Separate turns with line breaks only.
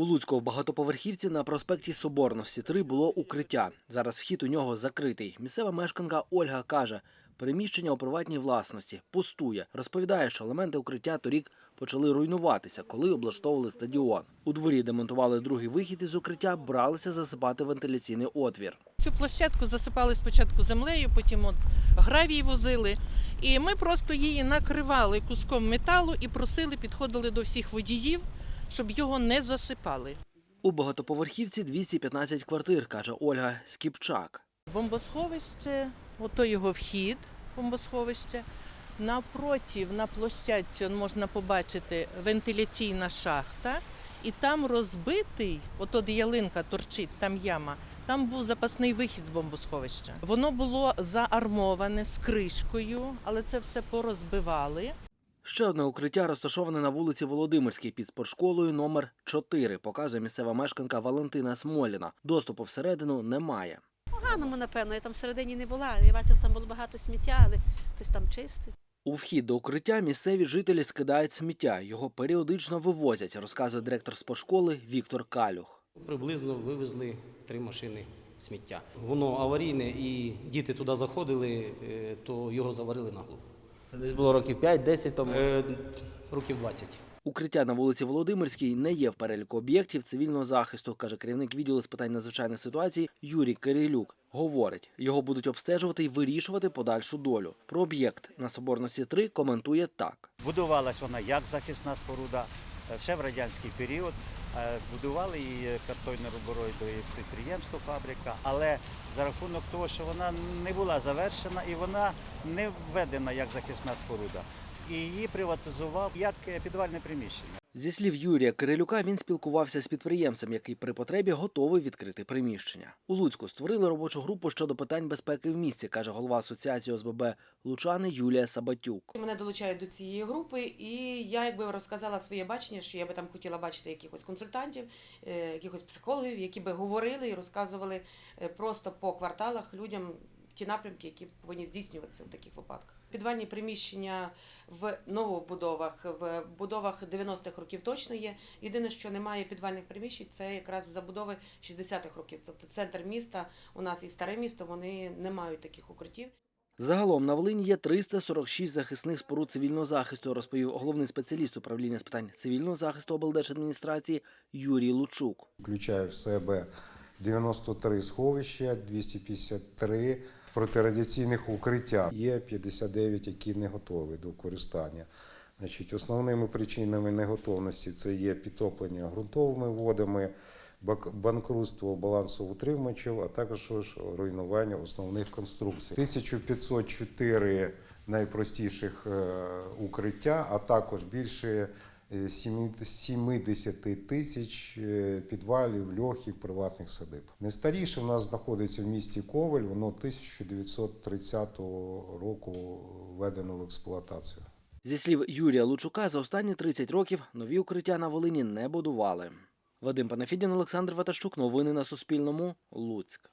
У Луцьку в багатоповерхівці на проспекті Соборності 3 було укриття. Зараз вхід у нього закритий. Місцева мешканка Ольга каже, переміщення у приватній власності пустує. Розповідає, що елементи укриття торік почали руйнуватися, коли облаштовували стадіон. У дворі, де монтували другий вихід із укриття, бралися засипати вентиляційний отвір.
Цю площадку засипали спочатку землею, потім гравій возили. І ми просто її накривали куском металу і просили, підходили до всіх водіїв, щоб його не засипали.
У багатоповерхівці 215 квартир, каже Ольга Скіпчак.
Бомбосховище, ото його вхід, бомбосховище. Напротив, на площадці можна побачити вентиляційна шахта, і там розбитий, ото де ялинка торчить, там яма. Там був запасний вихід з бомбосховища. Воно було заармоване з кришкою, але це все порозбивали.
Ще одне укриття розташоване на вулиці Володимирській під спортшколою номер 4, показує місцева мешканка Валентина Смоліна. Доступу всередину немає.
Поганому, напевно, я там всередині не була. Я бачила, там було багато сміття, але хтось там чистив.
У вхід до укриття місцеві жителі скидають сміття. Його періодично вивозять, розказує директор спортшколи Віктор Калюх.
Приблизно вивезли три машини сміття. Воно аварійне і діти туди заходили, е, то його заварили наглухо.
Це десь було років 5-10 тому.
Е, Років 20.
Укриття на вулиці Володимирській не є в переліку об'єктів цивільного захисту, каже керівник відділу з питань надзвичайних ситуацій Юрій Кирилюк. Говорить, його будуть обстежувати і вирішувати подальшу долю. Про об'єкт на Соборності 3 коментує так.
Будувалась вона як захисна споруда ще в радянський період. Е, Будували її картонно рубороїдові підприємство, фабрика, але за рахунок того, що вона не була завершена і вона не введена як захисна споруда. І її приватизував як е, підвальне приміщення.
Зі слів Юрія Кирилюка, він спілкувався з підприємцем, який при потребі готовий відкрити приміщення. У Луцьку створили робочу групу щодо питань безпеки в місті, каже голова асоціації ОСББ Лучани Юлія Сабатюк.
Мене долучають до цієї групи, і я якби розказала своє бачення, що я би там хотіла бачити якихось консультантів, е, якихось психологів, які би говорили і розказували е, просто по кварталах людям ті напрямки, які повинні здійснюватися в таких випадках. Підвальні приміщення в новобудовах, в будовах 90-х років точно є. Єдине, що немає підвальних приміщень, це якраз забудови 60-х років. Тобто центр міста у нас і старе місто, вони не мають таких укриттів.
Загалом на Волині є 346 захисних споруд цивільного захисту, розповів головний спеціаліст управління з питань цивільного захисту облдержадміністрації Юрій Лучук.
включає в себе 93 сховища, 253 протирадіаційних укриття. Є 59, які не готові до використання. Значить, основними причинами неготовності це є підтоплення ґрунтовими водами, банкрутство балансоутримувачів, а також руйнування основних конструкцій. 1504 найпростіших е, укриття, а також більше 70 тисяч е, підвалів, льохів, приватних садиб. Найстаріше в нас знаходиться в місті Ковель, воно 1930 року введено в експлуатацію.
Зі слів Юрія Лучука, за останні 30 років нові укриття на Волині не будували. Вадим Панафідін, Олександр Ватащук. Новини на Суспільному. Луцьк.